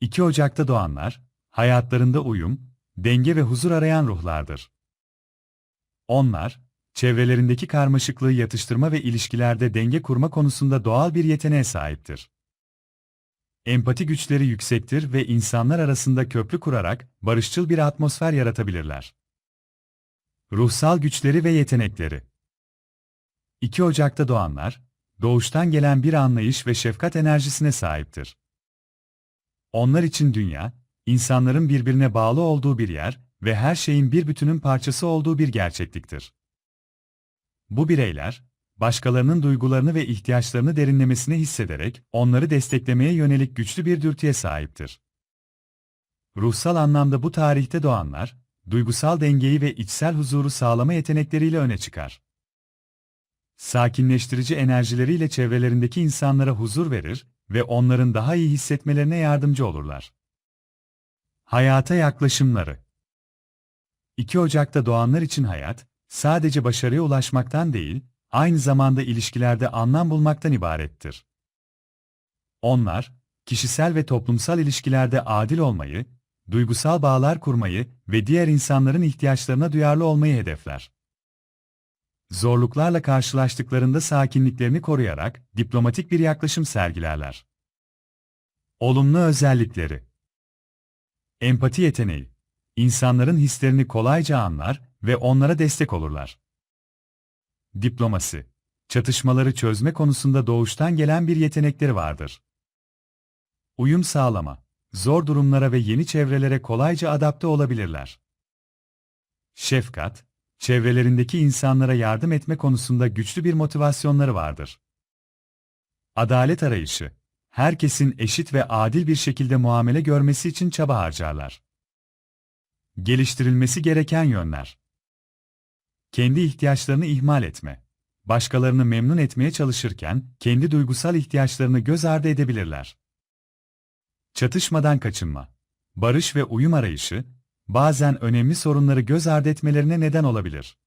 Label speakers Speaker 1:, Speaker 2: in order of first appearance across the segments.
Speaker 1: 2 Ocak'ta doğanlar, hayatlarında uyum, denge ve huzur arayan ruhlardır. Onlar, çevrelerindeki karmaşıklığı yatıştırma ve ilişkilerde denge kurma konusunda doğal bir yeteneğe sahiptir. Empati güçleri yüksektir ve insanlar arasında köprü kurarak barışçıl bir atmosfer yaratabilirler. Ruhsal güçleri ve yetenekleri 2 Ocak'ta doğanlar, doğuştan gelen bir anlayış ve şefkat enerjisine sahiptir. Onlar için dünya, insanların birbirine bağlı olduğu bir yer ve her şeyin bir bütünün parçası olduğu bir gerçekliktir. Bu bireyler, başkalarının duygularını ve ihtiyaçlarını derinlemesine hissederek onları desteklemeye yönelik güçlü bir dürtüye sahiptir. Ruhsal anlamda bu tarihte doğanlar, duygusal dengeyi ve içsel huzuru sağlama yetenekleriyle öne çıkar. Sakinleştirici enerjileriyle çevrelerindeki insanlara huzur verir ve onların daha iyi hissetmelerine yardımcı olurlar. Hayata yaklaşımları 2 Ocak'ta doğanlar için hayat, sadece başarıya ulaşmaktan değil, aynı zamanda ilişkilerde anlam bulmaktan ibarettir. Onlar, kişisel ve toplumsal ilişkilerde adil olmayı, duygusal bağlar kurmayı ve diğer insanların ihtiyaçlarına duyarlı olmayı hedefler. Zorluklarla karşılaştıklarında sakinliklerini koruyarak diplomatik bir yaklaşım sergilerler. Olumlu özellikleri Empati yeteneği İnsanların hislerini kolayca anlar ve onlara destek olurlar. Diplomasi Çatışmaları çözme konusunda doğuştan gelen bir yetenekleri vardır. Uyum sağlama Zor durumlara ve yeni çevrelere kolayca adapte olabilirler. Şefkat Çevrelerindeki insanlara yardım etme konusunda güçlü bir motivasyonları vardır. Adalet arayışı Herkesin eşit ve adil bir şekilde muamele görmesi için çaba harcarlar. Geliştirilmesi gereken yönler. Kendi ihtiyaçlarını ihmal etme. Başkalarını memnun etmeye çalışırken kendi duygusal ihtiyaçlarını göz ardı edebilirler. Çatışmadan kaçınma. Barış ve uyum arayışı bazen önemli sorunları göz ardı etmelerine neden olabilir.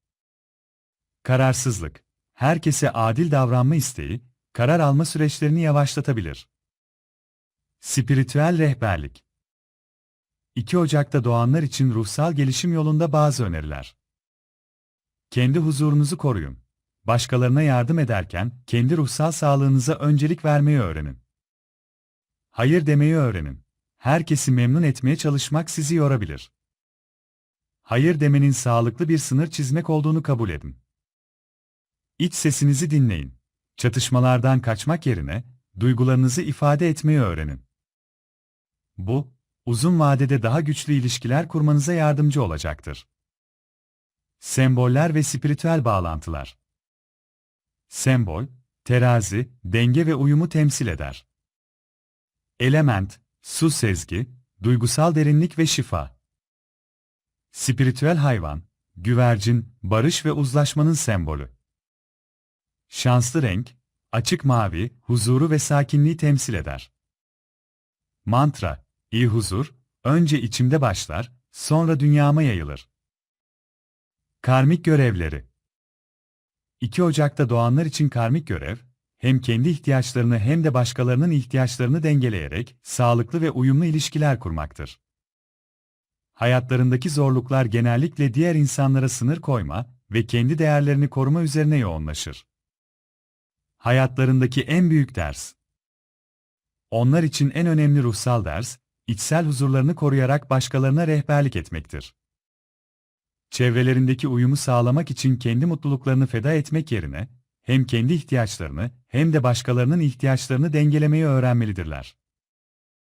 Speaker 1: Kararsızlık. Herkese adil davranma isteği karar alma süreçlerini yavaşlatabilir. Spiritüel rehberlik 2 Ocak'ta doğanlar için ruhsal gelişim yolunda bazı öneriler. Kendi huzurunuzu koruyun. Başkalarına yardım ederken kendi ruhsal sağlığınıza öncelik vermeyi öğrenin. Hayır demeyi öğrenin. Herkesi memnun etmeye çalışmak sizi yorabilir. Hayır demenin sağlıklı bir sınır çizmek olduğunu kabul edin. İç sesinizi dinleyin. Çatışmalardan kaçmak yerine duygularınızı ifade etmeyi öğrenin. Bu, uzun vadede daha güçlü ilişkiler kurmanıza yardımcı olacaktır. Semboller ve spiritüel bağlantılar. Sembol, terazi, denge ve uyumu temsil eder. Element, su sezgi, duygusal derinlik ve şifa. Spiritüel hayvan, güvercin, barış ve uzlaşmanın sembolü. Şanslı renk, açık mavi, huzuru ve sakinliği temsil eder. Mantra, iyi huzur, önce içimde başlar, sonra dünyama yayılır. Karmik görevleri 2 Ocak'ta doğanlar için karmik görev, hem kendi ihtiyaçlarını hem de başkalarının ihtiyaçlarını dengeleyerek sağlıklı ve uyumlu ilişkiler kurmaktır. Hayatlarındaki zorluklar genellikle diğer insanlara sınır koyma ve kendi değerlerini koruma üzerine yoğunlaşır. Hayatlarındaki en büyük ders onlar için en önemli ruhsal ders, içsel huzurlarını koruyarak başkalarına rehberlik etmektir. Çevrelerindeki uyumu sağlamak için kendi mutluluklarını feda etmek yerine, hem kendi ihtiyaçlarını hem de başkalarının ihtiyaçlarını dengelemeyi öğrenmelidirler.